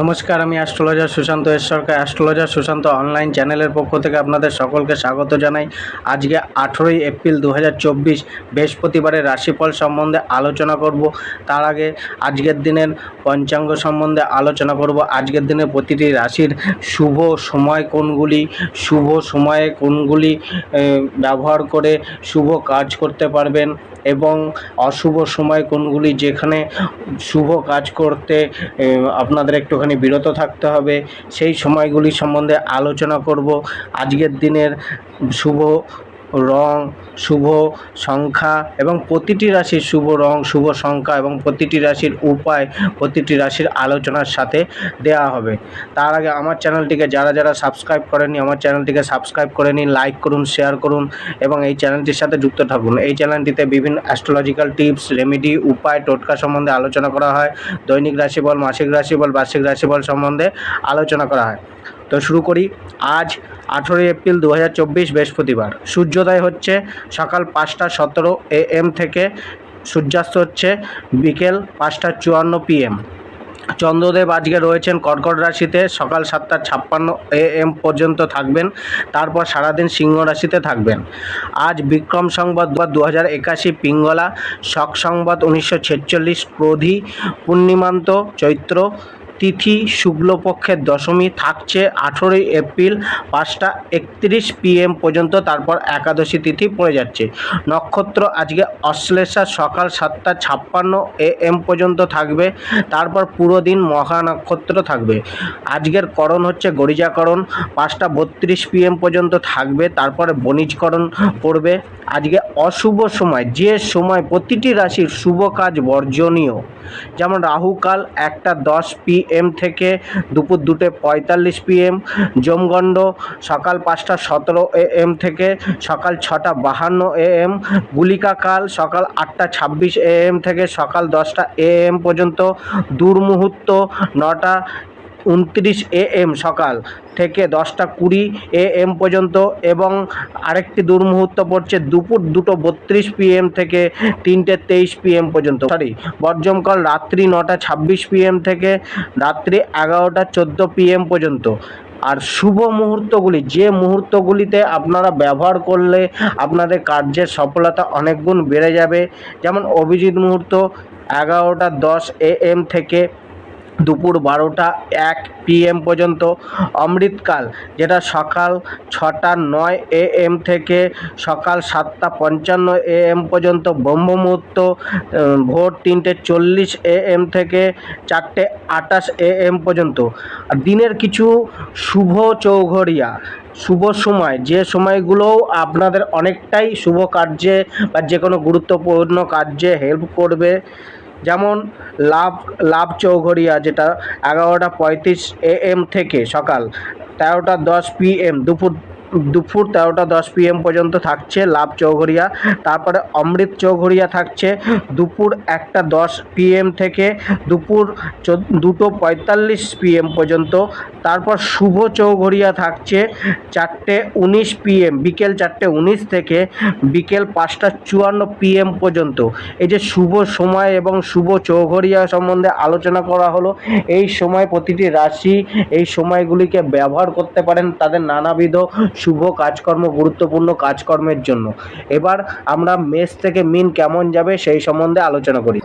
নমস্কার, আমি astrologer Sushanta S Sarkar astrologer Sushanta online চ্যানেলের পক্ষ থেকে আপনাদের সকলকে স্বাগত জানাই। আজকে আঠেরোই এপ্রিল দু হাজার চব্বিশ, বৃহস্পতিবারের রাশিফল সম্বন্ধে আলোচনা করব। তার আগে আজকের দিনের পঞ্চাঙ্গ সম্বন্ধে আলোচনা করব। আজকের দিনে প্রতিটি রাশির শুভ সময় কোনগুলি, শুভ সময়ে কোনগুলি ব্যবহার করে শুভ কাজ করতে পারবেন এবং অশুভ সময় কোনগুলি, যেখানে শুভ কাজ করতে আপনাদের আপনাদের একটুখানি বিরত থাকতে হবে। সেই সময়গুলি সম্বন্ধে আলোচনা করব। আজকের দিনের শুভ রং শুভ সংখ্যা এবং প্রতিটি রাশির শুভ রং, শুভ সংখ্যা এবং প্রতিটি রাশির উপায়, প্রতিটি রাশির আলোচনার সাথে দেওয়া হবে। তার আগে আমার চ্যানেলটিকে যারা যারা সাবস্ক্রাইব করেনি আমার চ্যানেলটিকে সাবস্ক্রাইব করে নিন, লাইক করুন, শেয়ার করুন এবং এই চ্যানেলটির সাথে যুক্ত থাকুন। এই চ্যানেলটিতে বিভিন্ন অ্যাস্ট্রোলজিক্যাল টিপস রেমেডি উপায়, টোটকা সম্বন্ধে আলোচনা করা হয়, দৈনিক রাশিফল মাসিক রাশিফল বার্ষিক রাশিফল সম্বন্ধে আলোচনা করা হয়। তো শুরু করি। আজ আঠেরোই এপ্রিল দু হাজার চব্বিশ বৃহস্পতিবার। সূর্যোদয় হচ্ছে সকাল পাঁচটা সতেরো এ এম থেকে সূর্যাস্ত হচ্ছে বিকেল পাঁচটা চুয়ান্ন পিএম চন্দ্রদেব আজকে রয়েছেন কর্কট রাশিতে, সকাল সাতটা ছাপ্পান্ন এ এম পর্যন্ত থাকবেন, তারপর সারাদিন সিংহ রাশিতে থাকবেন। আজ বিক্রম সংবাদ বা দু হাজার একাশি পিঙ্গলা, শক সংবাদ উনিশশো ছেচল্লিশ ক্রোধি পূর্ণিমান্ত, চৈত্র তিথি শুক্লপক্ষের দশমী থাকছে আঠেরোই এপ্রিল পাঁচটা একত্রিশ পিএম পর্যন্ত, তারপর একাদশী তিথি পড়ে যাচ্ছে। নক্ষত্র আজকে অশ্লেষা সকাল সাতটা ছাপ্পান্ন এ এম পর্যন্ত থাকবে, তারপর পুরো দিন মহা নক্ষত্র থাকবে। আজকের করণ হচ্ছে গরিজাকরণ, পাঁচটা বত্রিশ পিএম পর্যন্ত থাকবে, তারপরে বণিজকরণ পড়বে। আজকে অশুভ সময়, যে সময় প্রতিটি রাশির শুভ কাজ বর্জনীয়। যেমন রাহুকাল একটা দশ পিএম থেকে দুপুর দুটো পঁয়তাল্লিশ পিএম জমগণ্ড সকাল পাঁচটা সতেরো এ এম থেকে সকাল ছটা বাহান্ন এ এম গুলিকাকাল সকাল আটটা ছাব্বিশ এ এম থেকে সকাল দশটা এ এম পর্যন্ত দুর্মুহূর্ত নটা উনত্রিশ এএম সকাল থেকে দশটা কুড়ি এ এম পর্যন্ত এবং আরেকটি দুর্মুহূর্ত পড়ছে দুপুর দুটো বত্রিশ পিএম থেকে তিনটে তেইশ পিএম পর্যন্ত। সরি বর্জমকাল রাত্রি নটা ছাব্বিশ পিএম থেকে রাত্রি এগারোটা চোদ্দ পিএম পর্যন্ত। আর শুভ মুহূর্তগুলি, যে মুহূর্তগুলিতে আপনারা ব্যবহার করলে আপনাদের কার্যের সফলতা অনেক গুণ বেড়ে যাবে। যেমন অভিজিৎ মুহূর্ত এগারোটা দশ এএম থেকে দুপুর বারোটা এক পিএম পর্যন্ত অমৃতকাল যেটা সকাল ছটা নয় এএম থেকে সকাল সাতটা পঞ্চান্ন এএম পর্যন্ত ব্রহ্ম মুহূর্ত আহ, ভোর তিনটে চল্লিশ এএম থেকে চারটে আটাশ এএম পর্যন্ত। দিনের কিছু শুভ চৌঘরিয়া শুভ সময় যে সময়গুলোও আপনাদের অনেকটাই শুভ কার্যে বা যে কোনো গুরুত্বপূর্ণ কার্যে হেল্প করবে। যেমন লাভ লাভ চৌঘরিয়া, যেটা এগারোটা পঁয়ত্রিশ এ এম থেকে সকাল তেরোটা দশ পি এম, দুপুর দুপুর তেরোটা দশ পিএম পর্যন্ত থাকছে লাভ চৌঘরিয়া তারপরে অমৃত চৌঘরিয়া থাকছে দুপুর একটা দশ পিএম থেকে দুপুর দুটো পঁয়তাল্লিশ পিএম পর্যন্ত। তারপর শুভ চৌঘরিয়া থাকছে চারটে উনিশ পিএম বিকেল চারটে উনিশ থেকে বিকেল পাঁচটা চুয়ান্ন পিএম পর্যন্ত। এই যে শুভ সময় এবং শুভ চৌঘরিয়া সম্বন্ধে আলোচনা করা হলো, এই সময় প্রতিটি রাশি এই সময়গুলিকে ব্যবহার করতে পারেন। তাদের নানাবিধ শুভ কাজকর্ম, গুরুত্বপূর্ণ কাজকর্মের জন্য। এবার আমরা মেষ থেকে মিন কেমন যাবে সেই সম্বন্ধে আলোচনা করি।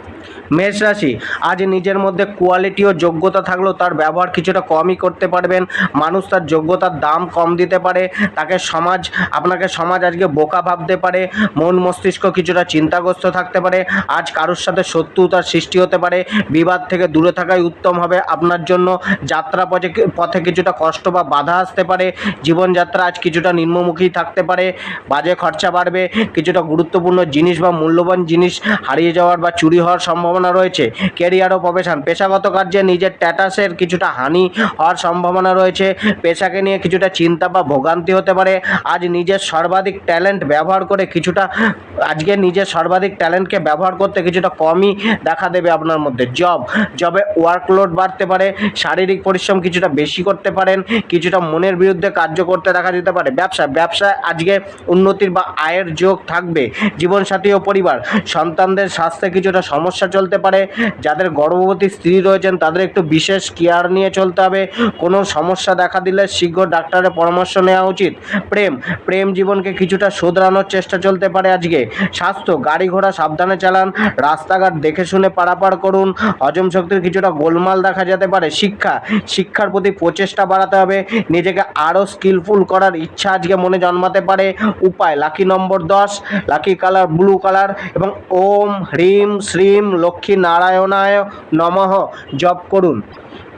মেষ রাশি, আজ নিজের মধ্যে কোয়ালিটি ও যোগ্যতা থাকলেও তার ব্যবহার কিছুটা কমই করতে পারবেন। মানুষ তার যোগ্যতার দাম কম দিতে পারে, তাকে সমাজ, আপনাকে সমাজ আজকে বোকা ভাবতে পারে, মন মস্তিষ্ক কিছুটা চিন্তাগ্রস্ত থাকতে পারে, আজ কারোর সাথে শত্রুতার সৃষ্টি হতে পারে, বিবাদ থেকে দূরে থাকাই উত্তম হবে আপনার জন্য, যাত্রা পথে পথে কিছুটা কষ্ট বা বাধা আসতে পারে, জীবনযাত্রা আজ কিছুটা নিম্নমুখী থাকতে পারে, বাজে খরচা বাড়বে, কিছুটা গুরুত্বপূর্ণ জিনিস বা মূল্যবান জিনিস হারিয়ে যাওয়ার বা চুরি হওয়ার সম্ভাবনা রয়েছে। কেরিয়ার ও প্রফেশন। পেশাগত কার্যে নিজের স্ট্যাটাসের কিছুটা হানি হওয়ার সম্ভাবনা রয়েছে। পেশাকে নিয়ে কিছুটা চিন্তা বা ভোগান্তি হতে পারে। আজ নিজের সর্বাধিক ট্যালেন্ট ব্যবহার করে কিছুটা, আজকে নিজের সর্বাধিক ট্যালেন্টকে ব্যবহার করতে কিছুটা কমই দেখা দেবে আপনার মধ্যে। জব। জবে ওয়ার্কলোড বাড়তে পারে। শারীরিক পরিশ্রম কিছুটা বেশি করতে পারেন। কিছুটা মনের বিরুদ্ধে কার্য করতে দেখা যেতে পারে। ব্যবসা। ব্যবসায় আজকে উন্নতির বা আয়ের যোগ থাকবে। জীবনসাথী ও পরিবার। সন্তানদের স্বাস্থ্যে কিছুটা সমস্যা চলতে চলতে পারে। যাদের গর্ভবতী স্ত্রী রয়েছেন, তাদের একটু বিশেষ কেয়ার নিয়ে চলতে হবে। কোনো সমস্যা দেখা দিলে শীঘ্র ডাক্তারের পরামর্শ নেওয়া উচিত। প্রেম প্রেম জীবনকে কিছুটা শোধরানোর চেষ্টা চলতে পারে আজকে। স্বাস্থ্য, গাড়ি ঘোড়া সাবধানে চালান, রাস্তাঘাট দেখে শুনে পারাপার করুন। হজম শক্তির কিছুটা গোলমাল দেখা যেতে পারে। শিক্ষা, শিক্ষার প্রতি প্রচেষ্টা বাড়াতে হবে। নিজেকে আরও স্কিলফুল করার ইচ্ছা আজকে মনে জন্মাতে পারে। উপায় লাকি নম্বর দশ লাকি কালার ব্লু কালার এবং ওম, হ্রিম, শ্রীম, লক্ষ্মী নারায়ণায় নমঃ। জপ করুন।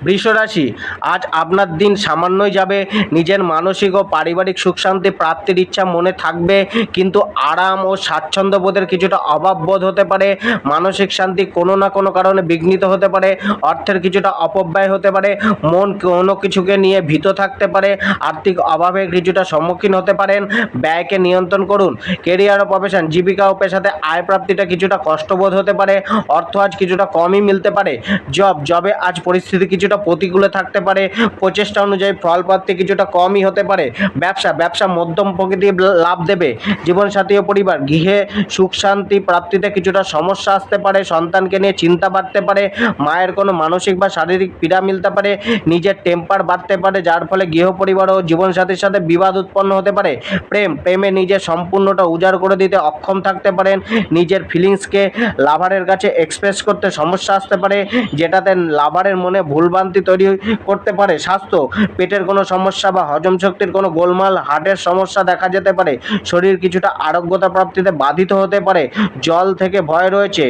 বৃষরাশি, আজ আপনার দিন সামান্যই যাবে। নিজের মানসিক ও পারিবারিক সুখ শান্তি প্রাপ্তির ইচ্ছা মনে থাকবে, কিন্তু আরাম ও স্বাচ্ছন্দ্যবোধের কিছুটা অভাব বোধ হতে পারে। মানসিক শান্তি কোনো না কোনো কারণে বিঘ্নিত হতে পারে, অর্থের কিছুটা অপব্যয় হতে পারে, মন কোনো কিছুকে নিয়ে ভীত থাকতে পারে, আর্থিক অভাবে কিছুটা সম্মুখীন হতে পারেন। ব্যয়কে নিয়ন্ত্রণ করুন কেরিয়ার ও প্রফেশন জীবিকা ও পেশাতে আয় প্রাপ্তিটা কিছুটা কষ্টবোধ হতে পারে, অর্থ আজ কিছুটা কমই মিলতে পারে জব জবে আজ পরিস্থিতি কিছুটা প্রতিকূলে থাকতে পারে। প্রচেষ্টা অনুযায়ী ফলপ্রাপ্তি কিছুটা কমই হতে পারে। ব্যবসা ব্যবসা মধ্যম প্রকৃতির লাভ দেবে। জীবনসাথী ও পরিবার, গৃহে সুখ শান্তি প্রাপ্তিতে কিছুটা সমস্যা আসতে পারে, সন্তানকে নিয়ে চিন্তা বাড়তে পারে, মায়ের কোনো মানসিক বা শারীরিক পীড়া মিলতে পারে, নিজের টেম্পার বাড়তে পারে, যার ফলে গৃহ পরিবার ও জীবনসাথীর সাথে বিবাদ উৎপন্ন হতে পারে। প্রেম, প্রেমে নিজের সম্পূর্ণটা উজাড় করে দিতে অক্ষম থাকতে পারেন। নিজের ফিলিংসকে লাভারের কাছে এক্সপ্রেস করতে সমস্যা আসতে পারে, যেটাতে লাভারের মনে ভুলভ্রান্তি তৈরি করতে পারে, স্বাস্থ্য, পেটের কোনো সমস্যা বা হজম শক্তির কোনো গোলমাল, হার্টের সমস্যা দেখা যেতে পারে, শরীর কিছুটা আরোগ্যতা প্রাপ্তিতে বাধিত হতে পারে, জল থেকে ভয় রয়েছে।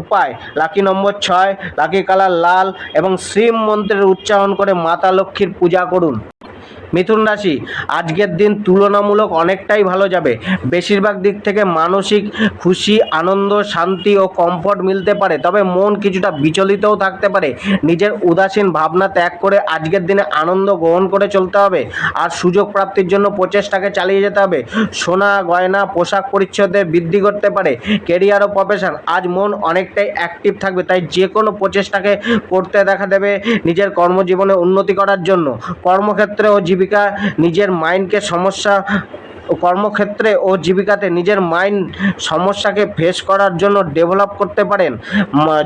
উপায়, লাকি নম্বর ছয়, লাকি কালার লাল এবং শ্রীম মন্ত্রের উচ্চারণ করে মাতা লক্ষ্মীর পূজা করুন। মিথুন রাশি, আজকের দিন তুলনামূলক অনেকটাই ভালো যাবে। বেশিরভাগ দিক থেকে মানসিক খুশি, আনন্দ, শান্তি ও কমফর্ট মিলতে পারে, তবে মন কিছুটা বিচলিতও থাকতে পারে। নিজের উদাসীন ভাবনা ত্যাগ করে আজকের দিনে আনন্দ গ্রহণ করে চলতে হবে, আর সুযোগ প্রাপ্তির জন্য প্রচেষ্টাকে চালিয়ে যেতে হবে। সোনা, গয়না, পোশাক পরিচ্ছদে বৃদ্ধি করতে পারে কেরিয়ার ও প্রফেশন আজ মন অনেকটাই অ্যাক্টিভ থাকবে, তাই যে কোনো প্রচেষ্টাকে করতে দেখা দেবে নিজের কর্মজীবনে উন্নতি করার জন্য। কর্মক্ষেত্রে ও জীবিকা নিজের মাইন্ডকে সমস্যা কর্মক্ষেত্রে ও জীবিকাতে নিজের মাইন্ড সমস্যাকে ফেস করার জন্য ডেভেলপ করতে পারেন।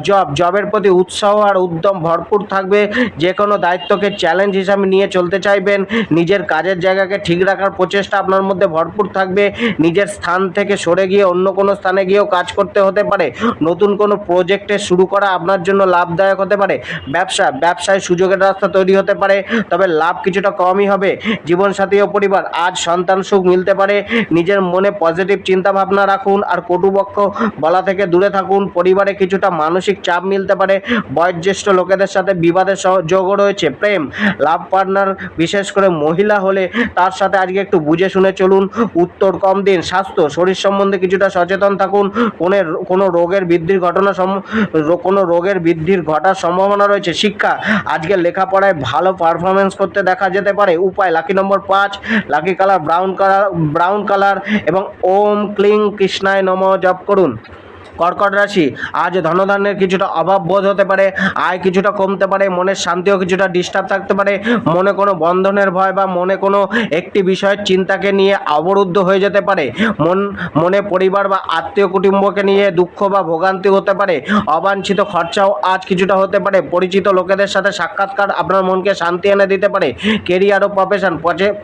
জব, জবের প্রতি উৎসাহ আর উদ্যম ভরপুর থাকবে। যে কোনো দায়িত্বকে চ্যালেঞ্জ হিসাবে নিয়ে চলতে চাইবেন। নিজের কাজের জায়গাকে ঠিক রাখার প্রচেষ্টা আপনার মধ্যে ভরপুর থাকবে। নিজের স্থান থেকে সরে গিয়ে অন্য কোনো স্থানে গিয়েও কাজ করতে হতে পারে। নতুন কোনো প্রজেক্টে শুরু করা আপনার জন্য লাভদায়ক হতে পারে। ব্যবসা, ব্যবসায় সুযোগের রাস্তা তৈরি হতে পারে। তবে লাভ কিছুটা কমই হবে। জীবনসাথী ও পরিবার, আজ সন্তান সুখ মিলতে পারে, নিজের মনে পজিটিভ চিন্তা ভাবনা রাখুন আর কটুপক্ষ বলা থেকে দূরে থাকুন। পরিবারে কিছুটা মানসিক চাপ মিলতে পারে, বয়োজ্যেষ্ঠ লোকেদের সাথে বিবাদের যোগও রয়েছে। প্রেম লাভ পার্টনার বিশেষ করে মহিলা হলে তার সাথে আজকে একটু বুঝে শুনে চলুন। উত্তর কম দিন, স্বাস্থ্য, শরীর সম্বন্ধে কিছুটা সচেতন থাকুন। কোনো কোনো রোগের বৃদ্ধির ঘটনা কোনো রোগের বৃদ্ধির ঘটার সম্ভাবনা রয়েছে। শিক্ষা, আজকে লেখাপড়ায় ভালো পারফরমেন্স করতে দেখা যেতে পারে। উপায় লাকি নম্বর পাঁচ lucky colour brown colour brown colour এবং ওম ক্লিং কৃষ্ণায় নম জপ করুন। কর্কট রাশি। আজ ধনধান্যের কিছুটা অভাব বোধ হতে পারে, আয় কিছুটা কমতে পারে, মনের শান্তিও কিছুটা ডিস্টার্ব থাকতে পারে, মনে কোনো বন্ধনের ভয় বা মনে কোনো একটি বিষয়ের চিন্তাকে নিয়ে অবরুদ্ধ হয়ে যেতে পারে। মন, মনে পরিবার বা আত্মীয় কুটুম্বকে নিয়ে দুঃখ বা ভোগান্তি হতে পারে, অবাঞ্ছিত খরচাও আজ কিছুটা হতে পারে, পরিচিত লোকেদের সাথে সাক্ষাৎকার আপনার মনকে শান্তি এনে দিতে পারে কেরিয়ার ও প্রফেশন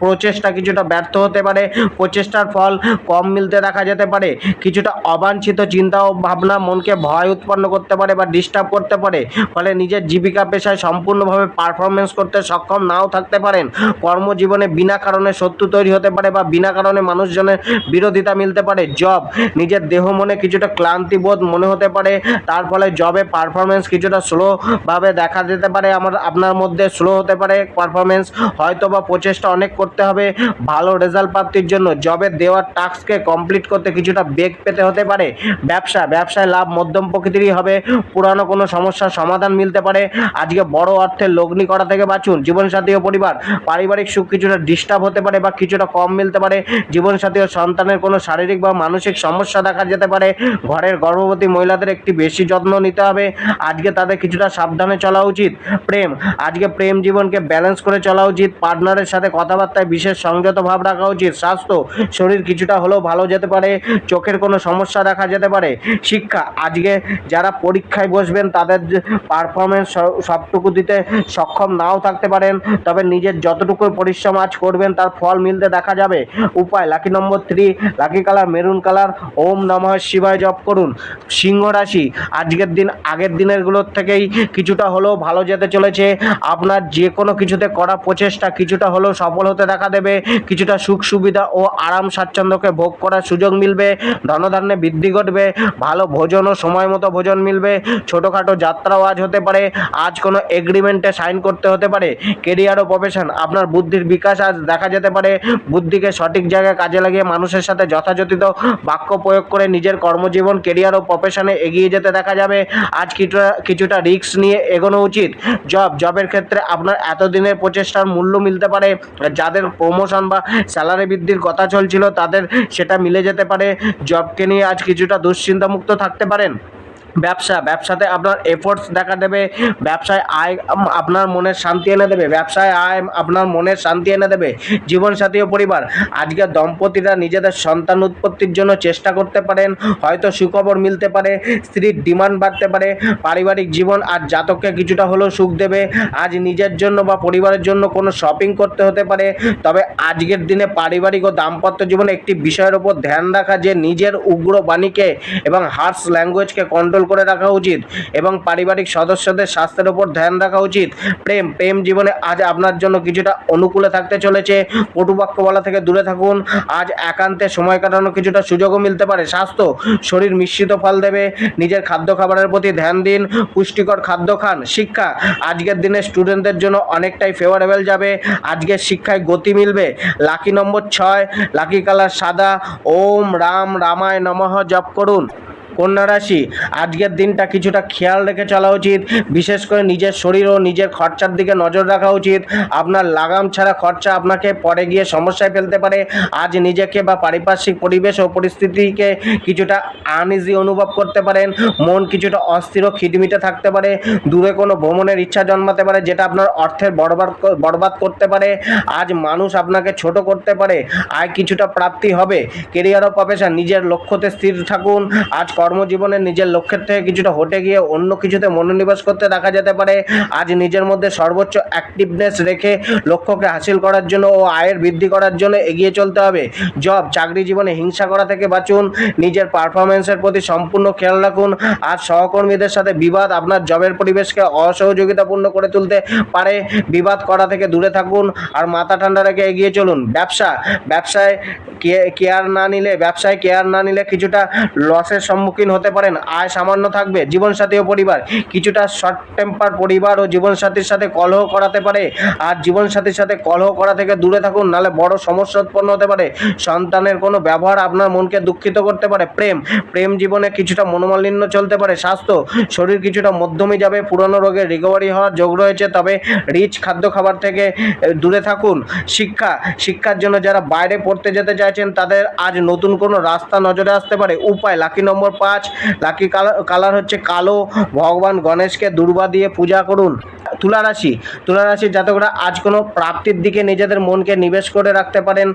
প্রচেষ্টা কিছুটা ব্যর্থ হতে পারে, প্রচেষ্টার ফল কম মিলতে দেখা যেতে পারে, কিছুটা অবাঞ্ছিত চিন্তা ও ভাবনা মনকে ভয় উৎপন্ন করতে পারে বা ডিস্টার্ব করতে পারে, ফলে নিজের জীবিকা পেশায় সম্পূর্ণভাবে পারফরমেন্স করতে সক্ষম নাও থাকতে পারেন। কর্মজীবনে বিনা কারণে শত্রু তৈরি হতে পারে বা বিনা কারণে মানুষজনের বিরোধিতা মিলতে পারে। জব নিজের দেহ মনে কিছুটা ক্লান্তিবোধ মনে হতে পারে, তার ফলে জবে পারফরমেন্স কিছুটা স্লোভাবে দেখা যেতে পারে, আমার, আপনার মধ্যে স্লো হতে পারে পারফরমেন্স হয়তো বা প্রচেষ্টা অনেক করতে হবে, ভালো রেজাল্ট প্রাপ্তির জন্য। জবের দেওয়ার টাস্ককে কমপ্লিট করতে কিছুটা বেগ পেতে হতে পারে। ব্যবসা ব্যবসায় লাভ মধ্যম প্রকৃতিরই হবে। পুরানো কোনো সমস্যার সমাধান মিলতে পারে। আজকে বড় অর্থের লগ্নি করা থেকে বাঁচুন। জীবনসাথী ও পরিবার, পারিবারিক সুখ কিছুটা ডিস্টার্ব হতে পারে বা কিছুটা কম মিলতে পারে। জীবনসাথী ও সন্তানের কোনো শারীরিক বা মানসিক সমস্যা দেখা যেতে পারে। ঘরের গর্ভবতী মহিলাদের একটি বেশি যত্ন নিতে হবে। আজকে তাদের কিছুটা সাবধানে চলা উচিত। প্রেম, আজকে প্রেম জীবনকে ব্যালেন্স করে চলা উচিত। পার্টনারের সাথে কথাবার্তায় বিশেষ সংযত ভাব রাখা উচিত। স্বাস্থ্য, শরীর কিছুটা হলেও ভালো যেতে পারে। চোখের কোনো সমস্যা দেখা যেতে পারে। শিক্ষা। আজকে যারা পরীক্ষায় বসবেন, তাদের পারফরমেন্স সবটুকু দিতে সক্ষম নাও থাকতে পারেন। তবে নিজের যতটুকু পরিশ্রম আজ করবেন, তার ফল মিলতে দেখা যাবে। উপায় lucky number three lucky colour maroon colour Om নমঃ শিবায় জপ করুন। সিংহ রাশি, আজকের দিন, আগের দিনেরগুলোর থেকেই কিছুটা হলেও ভালো যেতে চলেছে। আপনার যে কোনো কিছুতে করা প্রচেষ্টা কিছুটা হলেও সফল হতে দেখা দেবে। কিছুটা সুখ সুবিধা ও আরাম স্বাচ্ছন্দ্যকে ভোগ করার সুযোগ মিলবে। ধনধান্যে বৃদ্ধি ঘটবে। ভালো ভোজন ও সময় মতো ভোজন মিলবে। ছোটোখাটো যাত্রাও আজ হতে পারে। আজ কোনো এগ্রিমেন্টে সাইন করতে হতে পারে। কেরিয়ার ও প্রফেশন আপনার বুদ্ধির বিকাশ আজ দেখা যেতে পারে। বুদ্ধিকে সঠিক জায়গায় কাজে লাগিয়ে মানুষের সাথে যথাযথিত বাক্য প্রয়োগ করে নিজের কর্মজীবন কেরিয়ার ও প্রফেশনে এগিয়ে যেতে দেখা যাবে। আজ কিছুটা কিছুটা রিস্ক নিয়ে এগোনো উচিত। জব জবের ক্ষেত্রে আপনার এতদিনের প্রচেষ্টার মূল্য মিলতে পারে। যাদের প্রমোশন বা স্যালারি বৃদ্ধির কথা চলছিল, তাদের সেটা মিলে যেতে পারে। জবকে নিয়ে আজ কিছুটা দুশ্চিন্তামুক্ত থাকতে পারেন। ব্যবসা, ব্যবসাতে আপনার এফোর্টস দেখা দেবে, ব্যবসায় আয় আপনার মনের শান্তি এনে দেবে, ব্যবসায় আয় আপনার মনের শান্তি এনে দেবে, জীবনসাথী ও পরিবার। আজকে দম্পতিরা নিজেদের সন্তান উৎপত্তির জন্য চেষ্টা করতে পারেন, হয়তো সুখবর মিলতে পারে, স্ত্রীর ডিমান্ড বাড়তে পারে, পারিবারিক জীবন আজ জাতককে কিছুটা হলেও সুখ দেবে। আজ নিজের জন্য বা পরিবারের জন্য কোনো শপিং করতে হতে পারে, তবে আজকের দিনে পারিবারিক ও দাম্পত্য জীবনে একটি বিষয়ের ওপর ধ্যান রাখা যে নিজের উগ্র বাণীকে এবং হার্স ল্যাঙ্গুয়েজকে কন্ট্রোল করে রাখা উচিত এবং পারিবারিক সদস্যদের স্বাস্থ্যের ওপর ধ্যান রাখা উচিত। প্রেম প্রেম জীবনে আজ আপনার জন্য কিছুটা অনুকূলে থাকতে চলেছে। পটুবাক্য বলা থেকে দূরে থাকুন। আজ একান্তে সময় কাটানোর কিছুটা সুযোগও মিলতে পারে। স্বাস্থ্য, শরীর মিশ্রিত ফল দেবে। নিজের খাদ্য খাবারের প্রতি ধ্যান দিন। পুষ্টিকর খাদ্য খান। শিক্ষা, আজকের দিনে স্টুডেন্টদের জন্য অনেকটাই ফেভারেবল যাবে। আজকের শিক্ষায় গতি মিলবে। লাকি নম্বর ছয়, লাকি কালার সাদা। ওম রাম রামায় নমঃ, জপ করুন। কন্যা রাশি, আজকের দিনটা কিছুটা খেয়াল রেখে চলা উচিত, বিশেষ করে নিজের শরীর ও নিজের খরচার দিকে নজর রাখা উচিত। আপনার লাগাম ছাড়া খরচা আপনাকে পরে গিয়ে সমস্যায় ফেলতে পারে। আজ নিজেকে বা পারিপার্শ্বিক পরিবেশ ও পরিস্থিতিকে কিছুটা আনইজি অনুভব করতে পারেন। মন কিছুটা অস্থির ও খিটমিটে থাকতে পারে। দূরে কোনো ভ্রমণের ইচ্ছা জন্মাতে পারে, যেটা আপনার অর্থের বরবাদ বরবাদ করতে পারে। আজ মানুষ আপনাকে ছোট করতে পারে। আয় কিছুটা প্রাপ্তি হবে। কেরিয়ার ও প্রফেশন নিজের লক্ষ্যতে স্থির থাকুন। আজ কর্মজীবনে নিজের লক্ষ্যের থেকে কিছুটা হটে গিয়ে অন্য কিছুতে মনোনিবেশ করতে দেখা যেতে পারে। আজ নিজের মধ্যে সর্বোচ্চ অ্যাক্টিভনেস রেখে লক্ষ্যকে হাসিল করার জন্য ও আয়ের বৃদ্ধি করার জন্য এগিয়ে চলতে হবে। জব চাকরি জীবনে হিংসা করা থেকে বাঁচুন। নিজের পারফরমেন্সের প্রতি সম্পূর্ণ খেয়াল রাখুন। আর সহকর্মীদের সাথে বিবাদ আপনার জবের পরিবেশকে অসহযোগিতাপূর্ণ করে তুলতে পারে। বিবাদ করা থেকে দূরে থাকুন আর মাথা ঠান্ডা রেখে এগিয়ে চলুন। ব্যবসা, ব্যবসায় কেয়ার না নিলে, ব্যবসায় কেয়ার না নিলে কিছুটা লসের সম্মুখীন হতে পারেন। আয় সামান্য থাকবে, জীবনসাথী ও পরিবার। কিছুটা শর্ট টেম্পার পরিবার ও জীবনসাথীর সাথে কলহ করাতে পারে। আর জীবনসাথীর সাথে কলহ করা থেকে দূরে থাকুন নালে বড় সমস্যা উৎপন্ন হতে পারে। সন্তানের কোনো ব্যবহার আপনার মনকে দুঃখিত করতে পারে। প্রেম প্রেম জীবনে কিছুটা মনোমালিন্য চলতে পারে। স্বাস্থ্য, শরীর কিছুটা মধ্যমই যাবে। পুরনো রোগের রিকভারি হওয়ার যোগ রয়েছে, তবে রিচ খাদ্য খাবার থেকে দূরে থাকুন। শিক্ষা, শিক্ষার জন্য যারা বাইরে পড়তে যেতে চাইছেন, তাদের আজ নতুন কোনো রাস্তা নজরে আসতে পারে। উপায় লাকি নম্বর পাঁচ। লাকি কালার কালার হচ্ছে কালো। ভগবান গণেশকে দুর্বা দিয়ে পূজা করুন। তুলা রাশি তুলা রাশির জাতকরা আজ কোনো প্রাপ্তির দিকে নিজেদের মনকে নিবেশ করে রাখতে পারেন।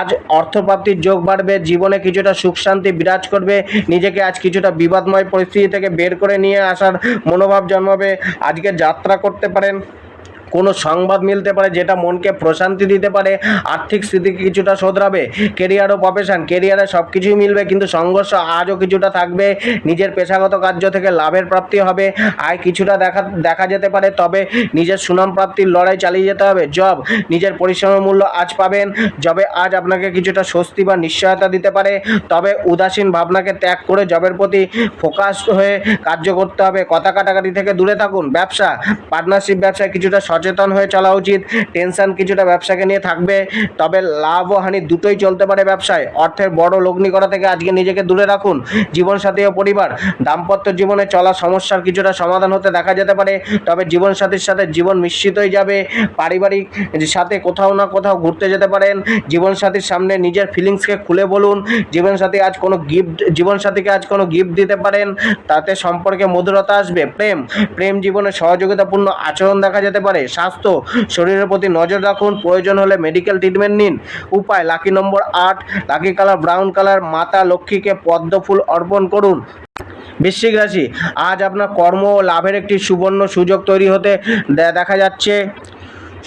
আজ অর্থপ্রাপ্তির যোগ বাড়বে, জীবনে কিছুটা সুখ শান্তি বিরাজ করবে। নিজেকে আজ কিছুটা বিবাদময় পরিস্থিতি থেকে বের করে নিয়ে আসার মনোভাব জন্মাবে। আজকে যাত্রা করতে পারেন। কোনো সংবাদ মিলতে পারে যেটা মনকে প্রশান্তি দিতে পারে, আর্থিক স্থিতি কিছুটা শোধরাবে কেরিয়ার ও প্রফেশন কেরিয়ারে সব কিছুই মিলবে, কিন্তু সংঘর্ষ আজও কিছুটা থাকবে, নিজের পেশাগত কার্য থেকে লাভের প্রাপ্তি হবে, আয় কিছুটা দেখা দেখা যেতে পারে, তবে নিজের সুনাম প্রাপ্তির লড়াই চালিয়ে যেতে হবে জব নিজের পরিশ্রমের মূল্য আজ পাবেন জবে আজ আপনাকে কিছুটা স্বস্তি বা নিশ্চয়তা দিতে পারে, তবে উদাসীন ভাবনাকে ত্যাগ করে জবের প্রতি ফোকাস হয়ে কার্য করতে হবে, কথা কাটাকাটি থেকে দূরে থাকুন, ব্যবসা পার্টনারশিপ ব্যবসায় কিছুটা সচেতন হয়ে চলা উচিত। টেনশন কিছুটা ব্যবসাকে নিয়ে থাকবে, তবে লাভ ও হানি দুটোই চলতে পারে ব্যবসায়। অর্থের বড় লগ্নি করা থেকে আজকে নিজেকে দূরে রাখুন। জীবনসাথী ও পরিবার, দাম্পত্য জীবনে চলা সমস্যার কিছুটা সমাধান হতে দেখা যেতে পারে, তবে জীবনসাথীর সাথে জীবন মিশ্রিত যাবে। পারিবারিক সাথে কোথাও না কোথাও ঘুরতে যেতে পারেন। জীবনসাথীর সামনে নিজের ফিলিংসকে খুলে বলুন। জীবনসাথী আজ কোনো গিফট, জীবনসাথীকে আজ কোনো গিফট দিতে পারেন। তাতে সম্পর্কে মধুরতা আসবে, প্রেম। প্রেম জীবনে সহযোগিতাপূর্ণ আচরণ দেখা যেতে পারে। স্বাস্থ্য, শরীরের প্রতি নজর রাখুন, প্রয়োজন হলে মেডিকেল ট্রিটমেন্ট নিন। উপায় লাকি নম্বর আট লাকি কালার ব্রাউন কালার মাতা লক্ষ্মীকে পদ্ম ফুল অর্পণ করুন। বৃশ্চিক রাশি, আজ আপনার কর্ম ও লাভের একটি সুবর্ণ সুযোগ তৈরি হতে দেখা যাচ্ছে।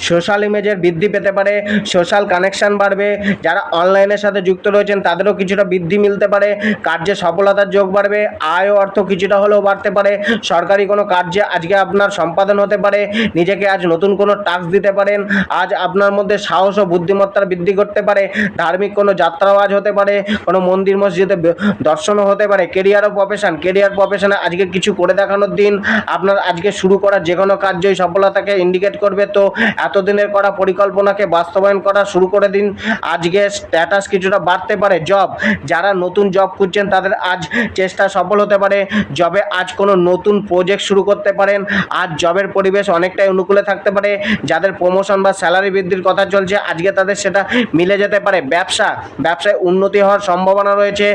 সোশ্যাল ইমেজের বৃদ্ধি পেতে পারে, সোশ্যাল কানেকশান বাড়বে, যারা অনলাইনের সাথে যুক্ত রয়েছেন তাদেরও কিছুটা বৃদ্ধি মিলতে পারে, কার্যে সফলতার যোগ বাড়বে আয় অর্থ কিছুটা হলেও বাড়তে পারে, সরকারি কোনো কার্যে আজকে আপনার সম্পাদন হতে পারে, নিজেকে আজ নতুন কোনো টাস্ক দিতে পারেন, আজ আপনার মধ্যে সাহস ও বুদ্ধিমত্তার বৃদ্ধি করতে পারে, ধার্মিক কোনো যাত্রাও আজ হতে পারে, কোনো মন্দির মসজিদে দর্শনও হতে পারে কেরিয়ার ও প্রফেশন কেরিয়ার প্রফেশনে আজকে কিছু করে দেখানোর দিন, আপনার আজকে শুরু করা যে কোনো কার্যই সফলতাকে ইন্ডিকেট করবে, তো এতদিনের করা পরিকল্পনাকে বাস্তবায়ন করা শুরু করে দিন। আজকে স্ট্যাটাস কিছুটা বাড়তে পারে। জব যারা নতুন জব খুঁজছেন, তাদের আজ চেষ্টা সফল হতে পারে। জবে আজ কোনো নতুন প্রজেক্ট শুরু করতে পারেন। আজ জবের পরিবেশ অনেকটাই অনুকূলে থাকতে পারে। যাদের প্রমোশন বা স্যালারি বৃদ্ধির কথা চলছে, আজকে তাদের সেটা মিলে যেতে পারে। ব্যবসা, ব্যবসায় উন্নতি হওয়ার সম্ভাবনা রয়েছে।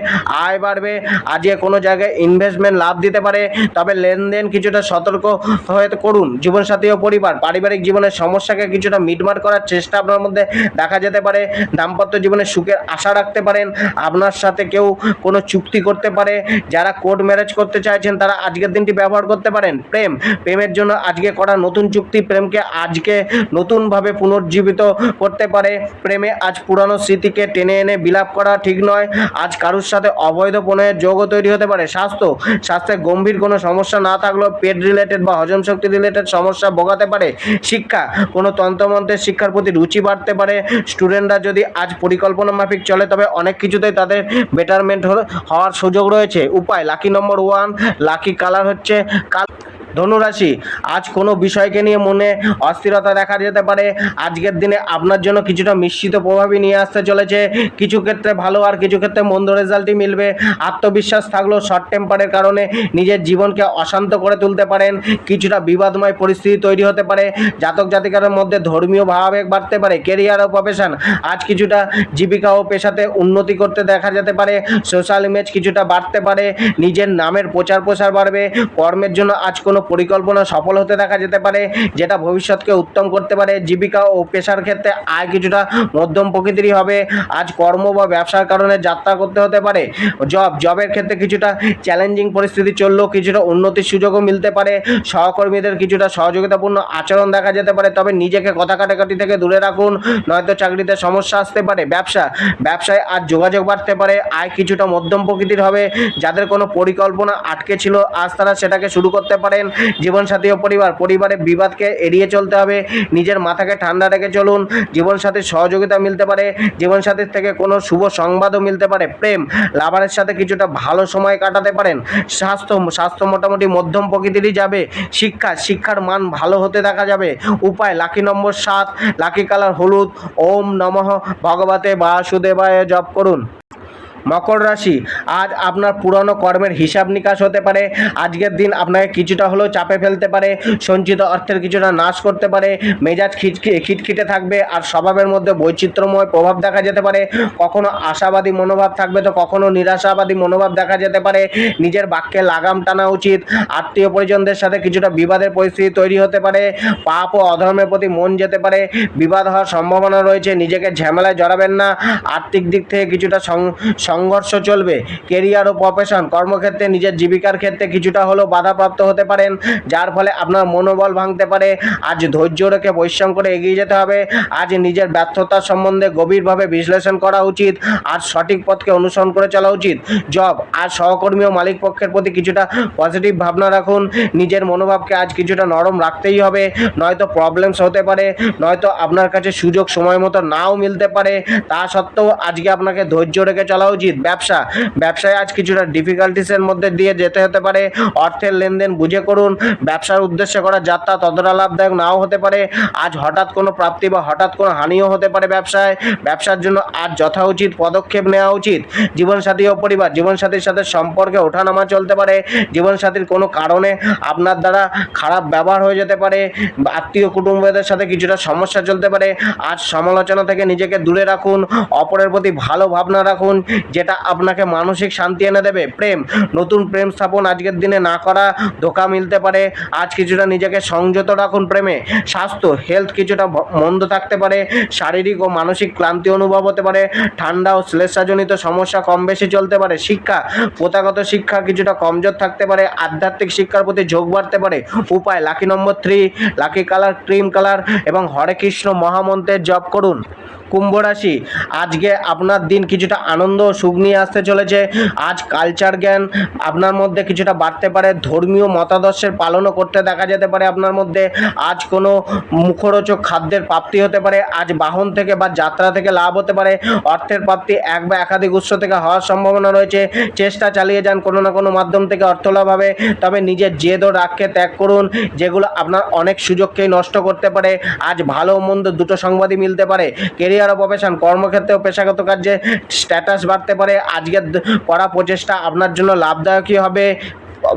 আয় বাড়বে। আজকে কোনো জায়গায় ইনভেস্টমেন্ট লাভ দিতে পারে। তবে লেনদেন কিছুটা সতর্ক হয়ে করুন। জীবনসাথী ও পরিবার, পারিবারিক জীবনের সমস্যাকে কিছুটা মিটমাট করার চেষ্টা আপনার মধ্যে দেখা যেতে পারে। দাম্পত্য জীবনে সুখের আশা রাখতে পারেন। আপনার সাথে কেউ কোনো চুক্তি করতে পারে। যারা কোর্ট ম্যারেজ করতে চাইছেন, তারা আজকের দিনটি ব্যবহার করতে পারেন। প্রেম, প্রেমের জন্য আজকে করা নতুন চুক্তি প্রেমকে আজকে নতুনভাবে পুনর্জীবিত করতে পারে। প্রেমে আজ পুরানো স্মৃতিকে টেনে এনে বিলাপ করা ঠিক নয়। আজ কারুর সাথে অবৈধ প্রণয়ের যোগও তৈরি হতে পারে। স্বাস্থ্য, স্বাস্থ্যে গম্ভীর কোনো সমস্যা না থাকলেও পেট রিলেটেড বা হজম শক্তি রিলেটেড সমস্যা ভোগাতে পারে। শিক্ষা, কোনো তন্ত্রমন্ত্রের শিক্ষার প্রতি রুচি বাড়তে পারে। স্টুডেন্টরা যদি আজ পরিকল্পনা মাফিক চলে, তবে অনেক কিছুতেই তাদের বেটারমেন্ট হওয়ার সুযোগ রয়েছে। উপায় lucky number one lucky colour হচ্ছে কাল ধনুরাশি, আজ কোনো বিষয়কে নিয়ে মনে অস্থিরতা দেখা যেতে পারে। আজকের দিনে আপনার জন্য কিছুটা মিশ্রিত প্রভাবই নিয়ে আসতে চলেছে। কিছু ক্ষেত্রে ভালো আর কিছু ক্ষেত্রে মন্দ রেজাল্টই মিলবে। আত্মবিশ্বাস থাকলেও শর্ট টেম্পারের কারণে নিজের জীবনকে অশান্ত করে তুলতে পারেন। কিছুটা বিবাদময় পরিস্থিতি তৈরি হতে পারে। জাতক জাতিকার মধ্যে ধর্মীয় ভাবাবেগ বাড়তে পারে। কেরিয়ার ও প্রফেশন আজ কিছুটা জীবিকা ও পেশাতে উন্নতি করতে দেখা যেতে পারে। সোশ্যাল ইমেজ কিছুটা বাড়তে পারে। নিজের নামের প্রচার প্রসার বাড়বে। কর্মের জন্য আজ কোনো পরিকল্পনা সফল হতে দেখা যেতে পারে, যেটা ভবিষ্যৎকে উত্তম করতে পারে, জীবিকা ও পেশার ক্ষেত্রে আয় কিছুটা মধ্যম প্রকৃতিরই হবে। আজ কর্ম বা ব্যবসার কারণে যাত্রা করতে হতে পারে, জব, জবের ক্ষেত্রে কিছুটা চ্যালেঞ্জিং পরিস্থিতি চললেও কিছুটা উন্নতির সুযোগও মিলতে পারে। সহকর্মীদের কিছুটা সহযোগিতাপূর্ণ আচরণ দেখা যেতে পারে, তবে নিজেকে কথা কাটাকাটি থেকে দূরে রাখুন, নয়তো চাকরিতে সমস্যা আসতে পারে। ব্যবসা, ব্যবসায় আজ যোগাযোগ বাড়তে পারে, আয় কিছুটা মধ্যম প্রকৃতির হবে। যাদের কোনো পরিকল্পনা আটকে ছিল, আজ তারা সেটাকে শুরু করতে পারেন। জীবনসাথী ও পরিবার পরিবারে বিবাদকে এড়িয়ে চলতে হবে, নিজের মাথাকে ঠান্ডা রেখে চলুন, জীবনসাথীর সহযোগিতা মিলতে পারে, জীবনসাথীর থেকে কোনো শুভ সংবাদও মিলতে পারে, প্রেম, লাভারের সাথে কিছুটা ভালো সময় কাটাতে পারেন, স্বাস্থ্য স্বাস্থ্য মোটামুটি মধ্যম প্রকৃতিরই যাবে, শিক্ষা, শিক্ষার মান ভালো হতে দেখা যাবে, উপায়, লাকি নম্বর সাত, লাকি কালার হলুদ, ওম নমঃ, ভগবতে বাসুদেবায় জপ করুন। মকর রাশি। আজ আপনার পুরনো কর্মের হিসাব নিকাশ হতে পারে। আজকের দিন আপনাকে কিছুটা হলেও চাপে ফেলতে পারে। সঞ্চিত অর্থের কিছুটা নাশ করতে পারে। মেজাজ খিটখি খিটখিটে থাকবে আর স্বভাবের মধ্যে বৈচিত্র্যময় প্রভাব দেখা যেতে পারে। কখনো আশাবাদী মনোভাব থাকবে তো কখনো নিরাশাবাদী মনোভাব দেখা যেতে পারে। নিজের বাক্যে লাগাম টানা উচিত। আত্মীয় পরিজনদের সাথে কিছুটা বিবাদের পরিস্থিতি তৈরি হতে পারে। পাপ ও অধর্মের প্রতি মন যেতে পারে। বিবাদ হওয়ার সম্ভাবনা রয়েছে। নিজেকে ঝামেলায় জড়াবেন না। আর্থিক দিক থেকে কিছুটা সংঘর্ষ চলবে। কেরিয়ার ও প্রফেশন, কর্মক্ষেত্রে নিজের জীবিকার ক্ষেত্রে কিছুটা হলেও বাধাপ্রাপ্ত হতে পারেন, যার ফলে আপনার মনোবল ভাঙতে পারে। আজ ধৈর্য রেখে পরিশ্রম করে এগিয়ে যেতে হবে। আজ নিজের ব্যর্থতা সম্বন্ধে গভীরভাবে বিশ্লেষণ করা উচিত। আর সঠিক পথকে অনুসরণ করে চলা উচিত। জব আর সহকর্মী ও মালিক পক্ষের প্রতি কিছুটা পজিটিভ ভাবনা রাখুন। নিজের মনোভাবকে আজ কিছুটা নরম রাখতেই হবে। নয়তো প্রবলেমস হতে পারে, নয়তো আপনার কাছে সুযোগ সময় মতো নাও মিলতে পারে। তা সত্ত্বেও আজকে আপনাকে ধৈর্য রেখে চলা উচিত। ব্যবসা। ব্যবসায় আজ কিছুটা ডিফিকাল্টিসের মধ্যে দিয়ে যেতে হতে পারে। অর্থের লেনদেন বুঝে করুন। ব্যবসার উদ্দেশ্যে করা যাত্রা ততটা লাভদায়ক নাও হতে পারে। আজ হঠাৎ কোনো প্রাপ্তি বা হঠাৎ কোনো হানিও হতে পারে ব্যবসায়। ব্যবসার জন্য আজ যথা উচিত পদক্ষেপ নেওয়া উচিত। জীবনসাথী ও পরিবার। জীবনসাথীর সাথে সম্পর্কে ওঠানামা চলতে পারে। জীবনসাথীর কোনো কারণে আপনার দ্বারা খারাপ ব্যবহার হয়ে যেতে পারে। আত্মীয়, কুটুম্বদের সাথে কিছুটা সমস্যা চলতে পারে। আজ সমালোচনা থেকে নিজেকে দূরে রাখুন। অপরের প্রতি ভালো ভাবনা রাখুন। যেটা আপনাকে মানসিক শান্তি এনে দেবে। প্রেম, নতুন প্রেম স্থাপন আজকের দিনে না করা ধোকা মিলতে পারে। আজ কিছুটা নিজেকে সংযত রাখুন প্রেমে। স্বাস্থ্য হেলথ কিছুটা মন্দ থাকতে পারে। শারীরিক ও মানসিক ক্লান্তি অনুভব হতে পারে। ঠান্ডা ও শ্লেষাজনিত সমস্যা কম বেশি চলতে পারে। শিক্ষা, প্রথাগত শিক্ষা কিছুটা কমজোর থাকতে পারে। আধ্যাত্মিক শিক্ষার প্রতি ঝোঁক বাড়তে পারে। উপায়, lucky number three lucky colour cream colour এবং হরে কৃষ্ণ মহামন্ত্রের জপ করুন। কুম্ভ রাশি, আজকে আপনার দিন কিছুটা আনন্দ সুখ নিয়ে আসতে চলেছে। আজ কালচার জ্ঞান আপনার মধ্যে কিছুটা বাড়তে পারে। ধর্মীয় মতাদর্শের পালনও করতে দেখা যেতে পারে আপনার মধ্যে। আজ কোনো মুখরোচক খাদ্যের প্রাপ্তি হতে পারে। আজ বাহন থেকে বা যাত্রা থেকে লাভ হতে পারে। অর্থের প্রাপ্তি এক বা একাধিক উৎস থেকে হওয়ার সম্ভাবনা রয়েছে। চেষ্টা চালিয়ে যান কোনো না কোনো মাধ্যম থেকে অর্থ লাভ হবে তবে নিজের জেদ ও রাগকে ত্যাগ করুন, যেগুলো আপনার অনেক সুযোগকেই নষ্ট করতে পারে। আজ ভালো মন্দ দুটো সংবাদই মিলতে পারে। কেরিয়ার ও প্রফেশন, কর্মক্ষেত্রে ও পেশাগত কার্যে স্ট্যাটাস বাড়তে পারে। আজকের করা প্রচেষ্টা আপনার জন্য লাভদায়কই হবে।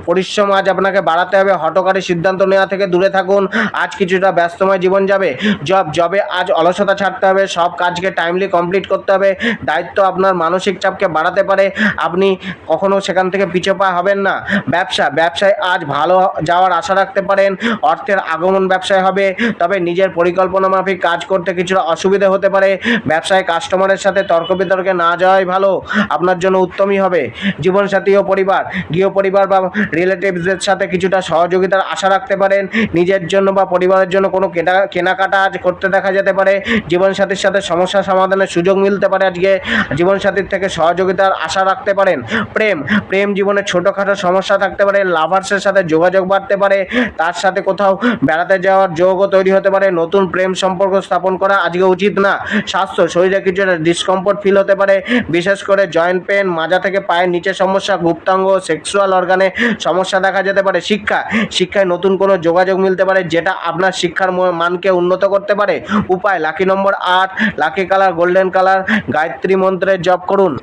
পরিশ্রম আজ আপনাকে বাড়াতে হবে। হটকারী সিদ্ধান্ত নেওয়া থেকে দূরে থাকুন। আজ কিছুটা ব্যস্তময় জীবন যাবে। জব, জবে আজ অলসতা ছাড়তে হবে। সব কাজকে টাইমলি কমপ্লিট করতে হবে। দায়িত্ব আপনার মানসিক চাপকে বাড়াতে পারে। আপনি কখনো সেখান থেকে পিছপা হবেন না। ব্যবসা, ব্যবসায় আজ ভালো যাওয়ার আশা রাখতে পারেন। অর্থের আগমন ব্যবসায় হবে। তবে নিজের পরিকল্পনা মাফিক কাজ করতে কিছুটা অসুবিধা হতে পারে। ব্যবসায় কাস্টমারের সাথে তর্ক বিতর্কে না যাওয়াই ভালো। আপনার জন্য উত্তমই হবে। জীবনসাথী ও পরিবার গৃহ পরিবার বা রিলেটিভসদের সাথে কিছুটা সহযোগিতার আশা রাখতে পারেন, নিজের জন্য বা পরিবারের জন্য কোনো কেনা, কেনাকাটা আজ করতে দেখা যেতে পারে, জীবনসাথীর সাথে সমস্যা সমাধানের সুযোগ মিলতে পারে আজকে, জীবনসাথীর থেকে সহযোগিতার আশা রাখতে পারেন, প্রেম প্রেম জীবনে ছোটোখাটো সমস্যা থাকতে পারে লাভার্সের সাথে যোগাযোগ বাড়তে পারে, তার সাথে কোথাও বেড়াতে যাওয়ার যোগও তৈরি হতে পারে, নতুন প্রেম সম্পর্ক স্থাপন করা আজকে উচিত না, স্বাস্থ্য, শরীরে কিছুটা ডিসকমফোর্ট ফিল হতে পারে, বিশেষ করে জয়েন্ট পেন মাজা থেকে পায়ের নিচে সমস্যা, গুপ্তাঙ্গ সেক্সুয়াল অর্গানে সমস্যা দেখা যেতে পারে শিক্ষা। শিক্ষায় নতুন কোনো যোগাযোগ মিলতে পারে যেটা আপনার শিক্ষার মানকে উন্নত করতে পারে। উপায় লাকি নম্বর আট lucky colour golden colour Gayatri মন্ত্রের জপ করুন।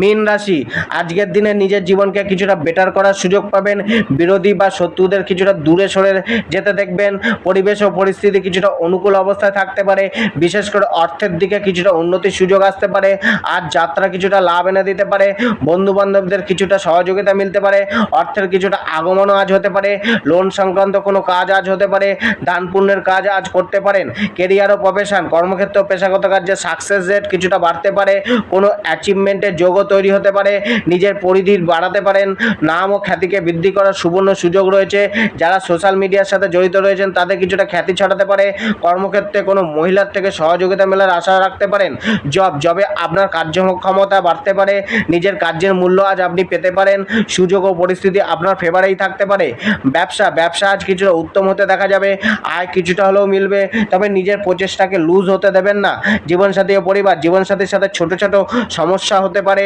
মীন রাশি, আজকের দিনে নিজের জীবনকে কিছুটা বেটার করার সুযোগ পাবেন। বিরোধী বা শত্রুদের কিছুটা দূরে সরে যেতে দেখবেন। পরিবেশ ও পরিস্থিতি কিছুটা অনুকূল অবস্থায় থাকতে পারে। বিশেষ করে অর্থের দিকে কিছুটা উন্নতির সুযোগ আসতে পারে। আর যাত্রা কিছুটা লাভ এনে দিতে পারে। বন্ধু বান্ধবদের কিছুটা সহযোগিতা মিলতে পারে। অর্থের কিছুটা আগমনও আজ হতে পারে লোন সংক্রান্ত কোনো কাজ আজ হতে পারে, দান পুণ্যের কাজ আজ করতে পারেন কেরিয়ার ও প্রফেশন কর্মক্ষেত্র পেশাগত কার্যে সাকসেস রেট কিছুটা বাড়তে পারে, কোনো অ্যাচিভমেন্টের যোগও তৈরি হতে পারে, নিজের পরিধি বাড়াতে পারেন, নাম ও খ্যাতিকে বৃদ্ধি করার সুবর্ণ সুযোগ রয়েছে, যারা সোশ্যাল মিডিয়ার সাথে জড়িত রয়েছেন তাদের কিছুটা খ্যাতি ছড়াতে পারে, কর্মক্ষেত্রে কোনো মহিলার থেকে সহযোগিতা মেলার আশা রাখতে পারেন জব জবে আপনার কার্যক্ষমতা বাড়তে পারে, নিজের কার্যের মূল্য আজ আপনি পেতে পারেন, সুযোগ ও পরিস্থিতি আপনার ফেভারেই থাকতে পারে। ব্যবসা ব্যবসা আজ কিছুটা উত্তম হতে দেখা যাবে, আয় কিছুটা হলেও মিলবে, তবে নিজের প্রচেষ্টাকে লুজ হতে দেবেন না। জীবনসাথী ও পরিবার, জীবনসাথীর সাথে ছোট ছোট সমস্যা হতে পারে,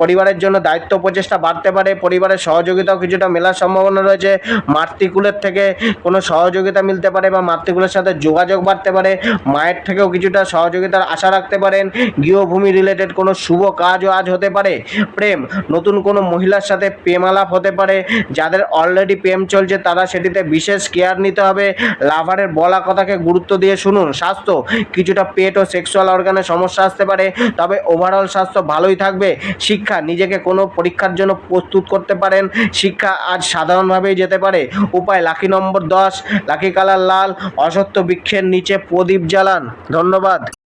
পরিবারের জন্য দায়িত্ব প্রচেষ্টা বাড়তে পারে, পরিবারের সহযোগিতাও কিছুটা মেলার সম্ভাবনা রয়েছে। মাতৃকুলের থেকে কোনো সহযোগিতা মিলতে পারে বা মাতৃকুলের সাথে যোগাযোগ বাড়তে পারে, মায়ের থেকেও কিছুটা সহযোগিতার আশা রাখতে পারেন। গৃহভূমি রিলেটেড কোনো শুভ কাজও আজ হতে পারে। প্রেম, নতুন কোনো মহিলার সাথে প্রেমালাপ হতে পারে যাদের অলরেডি প্রেম চলছে, তারা সেটিতে বিশেষ কেয়ার নিতে হবে। লাভারের বলা কথাকে গুরুত্ব দিয়ে শুনুন। স্বাস্থ্য, কিছুটা পেট ও সেক্সুয়াল অর্গানে সমস্যা আসতে পারে, তবে ওভারঅল স্বাস্থ্য ভালোই থাকবে। শিক্ষা, নিজেকে কোনো পরীক্ষার জন্য প্রস্তুত করতে পারেন। শিক্ষা আজ সাধারণভাবেই যেতে পারে। উপায়, লাকি নম্বর দশ, লাকি কালার লাল, অসত্য বৃক্ষের নিচে প্রদীপ জ্বালান। ধন্যবাদ।